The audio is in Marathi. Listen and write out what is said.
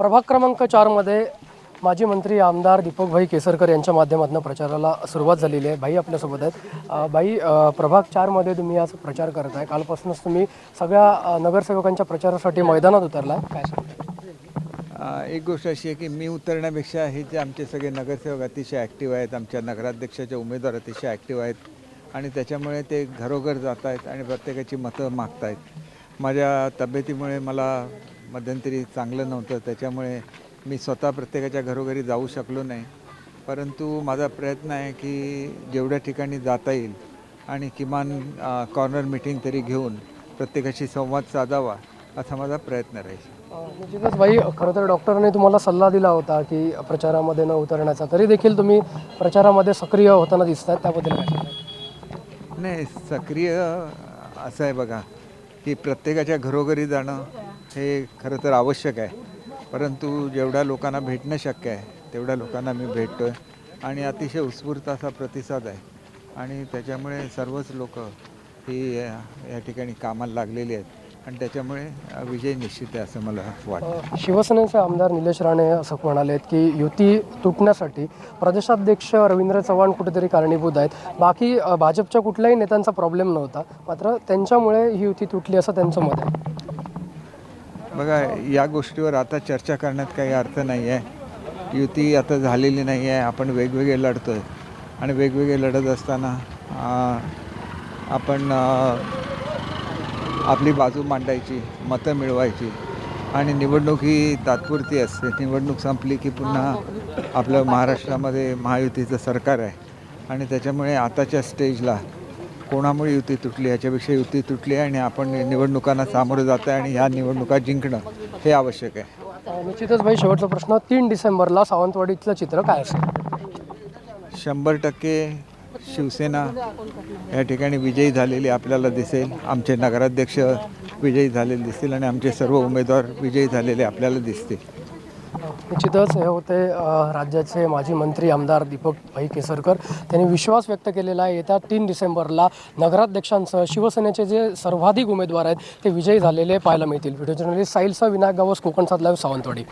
प्रभाग क्रमांक चारमध्ये माजी मंत्री आमदार दीपकभाई केसरकर यांच्या माध्यमातून प्रचाराला सुरुवात झालेली आहे. भाई आपल्यासोबत आहेत. भाई प्रभाग चारमध्ये तुम्ही आज प्रचार करत आहे कालपासूनच तुम्ही सगळ्या नगरसेवकांच्या प्रचारासाठी मैदानात उतरला. काय एक गोष्ट अशी आहे की मी उतरण्यापेक्षा हे जे आमचे सगळे नगरसेवक अतिशय ॲक्टिव्ह आहेत आमच्या नगराध्यक्षाचे उमेदवार अतिशय ॲक्टिव्ह आहेत आणि त्याच्यामुळे ते घरोघर जात आहेत आणि प्रत्येकाची मतं मागत आहेत माझ्या तब्येतीमुळे मला मध्यंतरी चांगलं नव्हतं. त्याच्यामुळे मी स्वतः प्रत्येकाच्या घरोघरी जाऊ शकलो नाही. परंतु माझा प्रयत्न आहे की जेवढ्या ठिकाणी जाता येईल आणि किमान कॉर्नर मिटिंग तरी घेऊन प्रत्येकाशी संवाद साधावा असा माझा प्रयत्न राहील. निश्चितच भाई खरं तर डॉक्टरने तुम्हाला सल्ला दिला होता की प्रचारामध्ये न उतरण्याचा. तरी देखील तुम्ही प्रचारामध्ये सक्रिय होताना दिसतात त्याबद्दल काय? नाही सक्रिय असं आहे बघा की प्रत्येकाच्या घरोघरी जाणं हे खरं तर आवश्यक आहे. परंतु जेवढ्या लोकांना भेटणं शक्य आहे तेवढ्या लोकांना मी भेटतो आहे आणि अतिशय उत्स्फूर्त असा प्रतिसाद आहे. आणि त्याच्यामुळे सर्वच लोक ही या या ठिकाणी कामाला लागलेली आहेत. आणि त्याच्यामुळे विजय निश्चित आहे असं मला वाटतं. शिवसेनेचे आमदार निलेश राणे असं म्हणाले आहेत की युती तुटण्यासाठी प्रदेशाध्यक्ष रवींद्र चव्हाण कुठेतरी कारणीभूत आहेत. बाकी भाजपच्या कुठल्याही नेत्यांचा प्रॉब्लेम नव्हता. मात्र त्यांच्यामुळे ही युती तुटली असं त्यांचं मत आहे. बघा या गोष्टीवर आता चर्चा करण्यात काही अर्थ नाही आहे युती आता झालेली नाही आहे आपण वेगवेगळे लढतो आहे आणि वेगवेगळे लढत असताना आपण आपली बाजू मांडायची मतं मिळवायची. आणि निवडणूक ही तात्पुरती असते. निवडणूक संपली की पुन्हा आपलं महाराष्ट्रामध्ये महायुतीचं सरकार आहे. आणि त्याच्यामुळे आताच्या स्टेजला कोणामुळे युती तुटली याच्यापेक्षा युती तुटली आहे आणि आपण निवडणुकांना सामोरं जात आहे आणि ह्या निवडणुका जिंकणं हे आवश्यक आहे. निश्चितच भाई शेवटचा प्रश्न तीन डिसेंबरला सावंतवाडीतलं चित्र काय असेल? शंभर टक्के शिवसेना. या ठिकाणी विजयी झालेली आपल्याला दिसेल. आमचे नगराध्यक्ष विजयी झालेले दिसतील आणि आमचे सर्व उमेदवार विजयी झालेले आपल्याला दिसतील. निश्चितच हे होते राज्याचे माजी मंत्री आमदार दीपक भाई केसरकर. त्यांनी विश्वास व्यक्त केलेला आहे. येत्या तीन डिसेंबरला नगराध्यक्षांसह शिवसेनेचे जे सर्वाधिक उमेदवार आहेत ते विजयी झालेले पाहायला मिळतील. Video journalist साहिलसह Vinayak Gawas Konkan Sawantwadi.